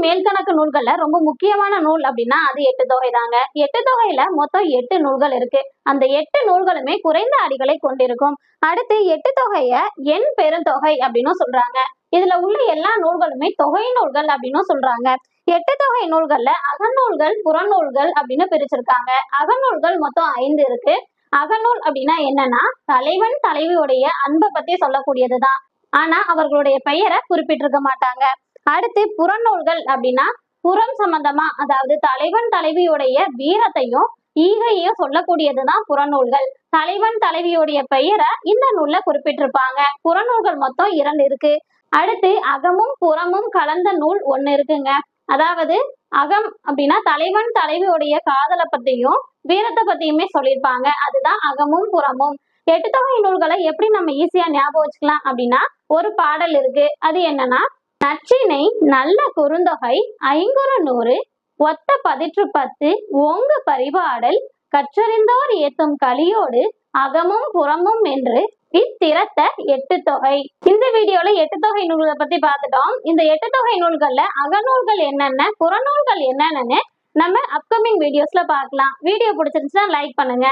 மேல்கணக்கு நூல்கள்ல ரொம்ப முக்கியமான நூல் அப்படின்னா அது எட்டு தொகை தாங்க எட்டு தொகையில மொத்தம் எட்டு நூல்கள் இருக்கு. அந்த எட்டு நூல்களுமே குறைந்த அடிகளை கொண்டிருக்கும். அடுத்து எட்டு தொகைய எண் பெருந்தொகை அப்படின்னு சொல்றாங்க. இதுல உள்ள எல்லா நூல்களுமே தொகை நூல்கள் அப்படின்னு சொல்றாங்க. எட்டு தொகை நூல்கள்ல அகநூல்கள் புறநூல்கள் அப்படின்னு பிரிச்சிருக்காங்க. அகநூல்கள் மொத்தம் ஐந்து இருக்கு. அகநூல் அப்படின்னா என்னன்னா தலைவன் தலைவியுடைய அன்பை பத்தி சொல்லக்கூடியதுதான். ஆனா அவர்களுடைய பெயரை குறிப்பிட்டிருக்க மாட்டாங்க. அடுத்து புறநூல்கள் அப்படின்னா புறம் சம்பந்தமா அதாவது தலைவன் தலைவியுடைய வீரத்தையும் ஈகையும் சொல்லக்கூடியதுதான் புறநூல்கள். தலைவன் தலைவியுடைய பெயரை இந்த நூல்ல குறிப்பிட்டிருப்பாங்க. புறநூல்கள் மொத்தம் இரண்டு இருக்கு. அடுத்து அகமும் புறமும் கலந்த நூல் ஒண்ணு இருக்குங்க. அதாவது அகம் அப்படின்னா தலைவன் தலைவியுடைய காதலை பத்தியும் வீரத்தை பத்தியுமே சொல்லியிருப்பாங்க. அதுதான் அகமும் புறமும். எட்டு தொகை நூல்களை எப்படி நம்ம ஈஸியா ஞாபகம் வச்சுக்கலாம் அப்படின்னா ஒரு பாடல் இருக்கு. அது என்னன்னா நச்சினை நல்ல குறுந்தொகை ஐங்குறு நூறு ஒத்த பதிற்று பத்து ஓங்கு பரிபாடல் கற்றறிந்தோர் ஏத்தும் கலியோடு அகமும் புறமும் என்று இத்திரத்த எட்டு தொகை. இந்த வீடியோல எட்டு தொகை நூல்களை பத்தி பார்த்துட்டோம். இந்த எட்டு தொகை நூல்கள்ல அகநூல்கள் என்னென்ன புறநூல்கள் என்னென்னு நம்ம அப்கமிங் வீடியோஸ்ல பார்க்கலாம். வீடியோ பிடிச்சிருந்துச்சுன்னா லைக் பண்ணுங்க.